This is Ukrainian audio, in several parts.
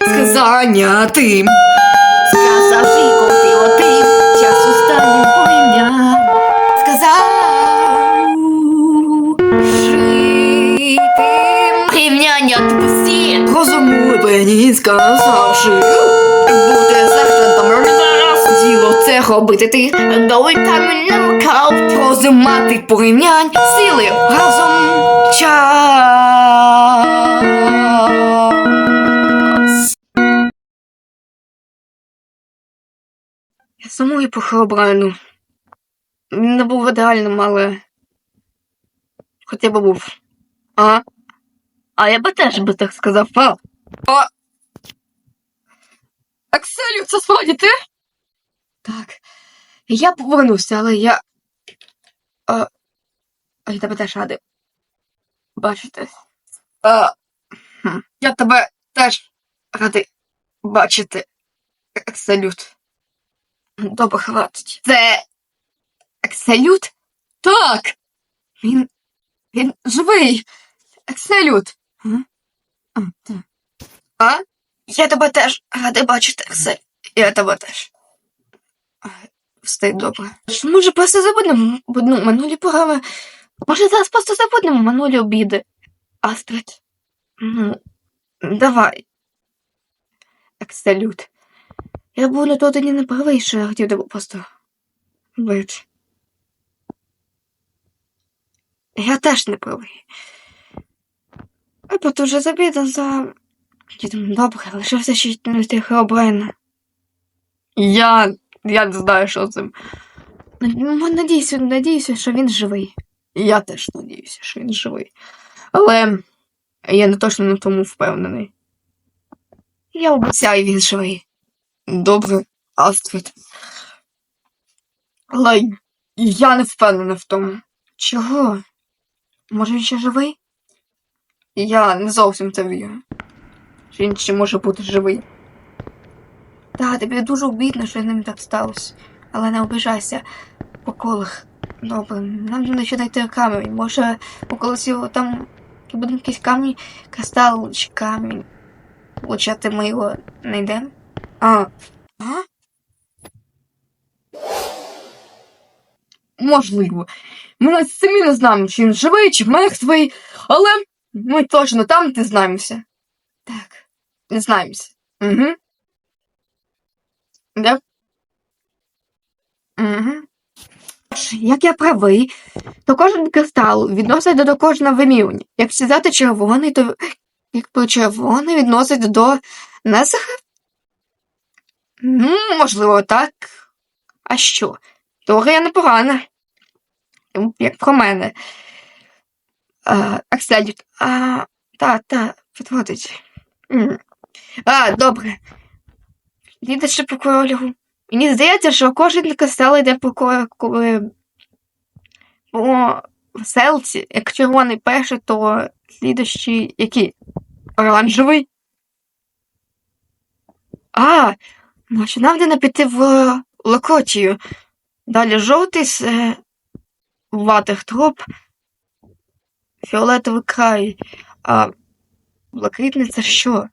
Сказання тим. Сказав Жіко ти отим. Час останнім порівнянь. Сказав. Житим. Порівняння тупості. Розумлені сказавши. Бути сержантом зараз. Діло це робити ти. Дали там і намикав. Розумати порівнянь. Сили разом. Час. Сумую по Хеобрайну. Він не був ідеальним, але. Хоча б був. А? А я би теж би так сказав. А? А? Акселю, це справді ти? Так. Я повернувся, але я. А, а я тебе теж радий. Бачити. А, я тебе теж радий бачити. Акселют. Добре, хватить. Це. Акселют? Так. Він. Він живий. Акселют. А? Я тебе теж радий бачити, Аксель. Я тебе теж. Все добре. Може, просто забудемо ну, минулі програми. Може, зараз просто забудемо минулі обіди. Астрид. Ну, давай. Акселют. Я був день не правий, що я хотів тебе просто вбити. Я теж не правий. А потім вже забіда за. Я думаю, добре, лишився ще не тих обрена. Я. Я не знаю, що з цим. Надіюся, надіюся, що він живий. Я теж надіюся, що він живий. Але я не точно на тому впевнений. Я обіцяю, він живий. Добре, Астрид. Але я не впевнена в тому. Чого? Може він ще живий? Я не зовсім це вірю. Він ще може бути живий. Так, тобі дуже обідно, що з ним так сталося. Але не обижайся по колах. Добре, нам треба ще знайти камінь. Може, колись його там буде якийсь камінь, кристал чи камінь. Получати ми його знайдемо. А. А? Можливо. Ми навіть самі не знаємо, чи він живий, чи мертвий, але ми точно там не знаємося. Так, не знаємося. Угу. Да? Угу. Як я правий, то кожен кристал відносить до кожного вимірювання. Якщо взяти червоний, то якби червоний відносить до насаха? Ну, можливо, так. А що? Теорія непогана. Як про мене. Акселют. А, та, та, підводить. А, добре. Ще по кольору. Мені здається, що кожен кристал йде по коли по селці, як червоний перший, то слідущий який? Оранжевий? А, значить, нам піти в Локотію. Далі жовтий з е, ватих троп, фіолетовий край, а блакитний це що?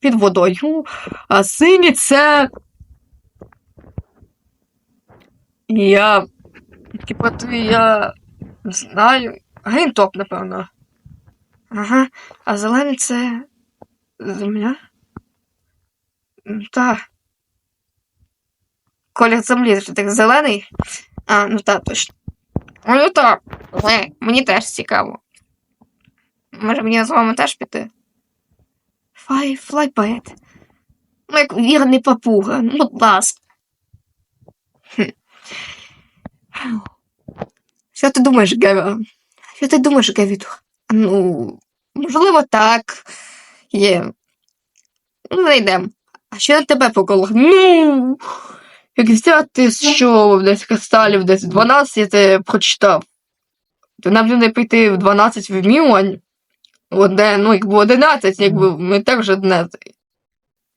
Під водою, а синій це. Я. Типа ти я не знаю. Геймтоп, напевно. Ага. А зелений це. Земля? Та. Колір землі, так зелений? А, ну так, точно. Ну так. Але мені теж цікаво. Може мені з вами теж піти? Фай, флайпет. Ну, як вірний папуга, ну, будь ласка. Що ти думаєш, Гева? Що ти думаєш, Гевіту? Ну, можливо, так. Є Ну, не. А що на тебе по? Ну, як взяти, що десь кристалів, десь 12, я це прочитав. То нам буде піти в 12 вимірювань. Одне, ну, якби 11, якби ми теж 11.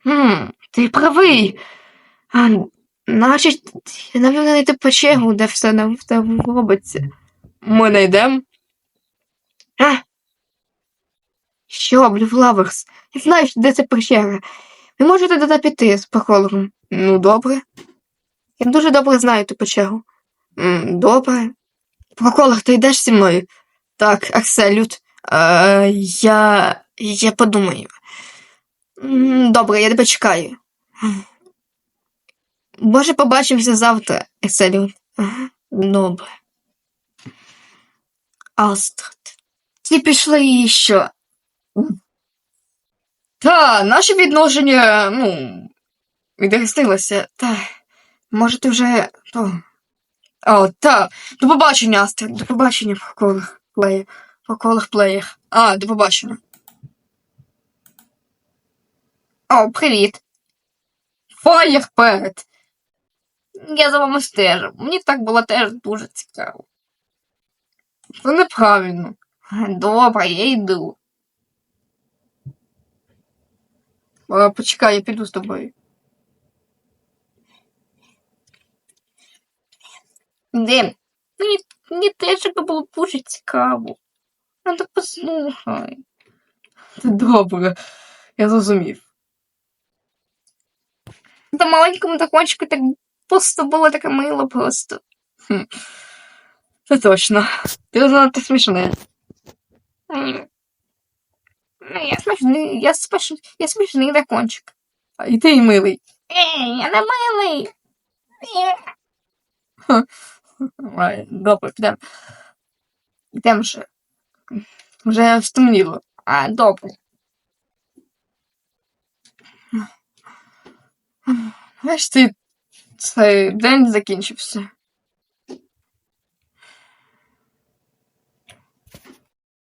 Хм, ти правий. А, значить, нам треба знайти печеру, де все нам все робиться. Ми. А? Що, Блюфлаверс? Я знаю, що де це печера. Ви можете туди піти з психологом. Ну, добре. Я дуже добре знаю ту печеру. Добре. Проколах, ти йдеш зі мною? Так, Акселют. Е, я. я подумаю. Добре, я тебе чекаю. Може, побачимося завтра, Акселют. Добре. Астрид. Ті пішли і що? Та, наші відношення, ну, відростилися. Та, може, ти вже. То... О, та. До побачення, Астрид. До побачення, проколах плеєр. Проколах плеєр. А, до побачення. О, привіт. Фаєр перед. Я за вами стежу. Мені так було теж дуже цікаво. Це неправильно. Добре, я йду. А, почекай, я піду з тобою. Де? Мені, мені теж було дуже цікаво. Ну, так послухай. Добре, я зрозумів. Та маленькому дракончику так просто було таке мило просто. Хм. Це точно. Ти занадто смішне. Ні. Ну, Я смішний, я смішний, я смішний дракончик. А і ти й милий. Ей, я не милий. Ай, добре, підемо. Йдемо ще. Вже стемніло. А, добре. Знаєш, ти цей день закінчився.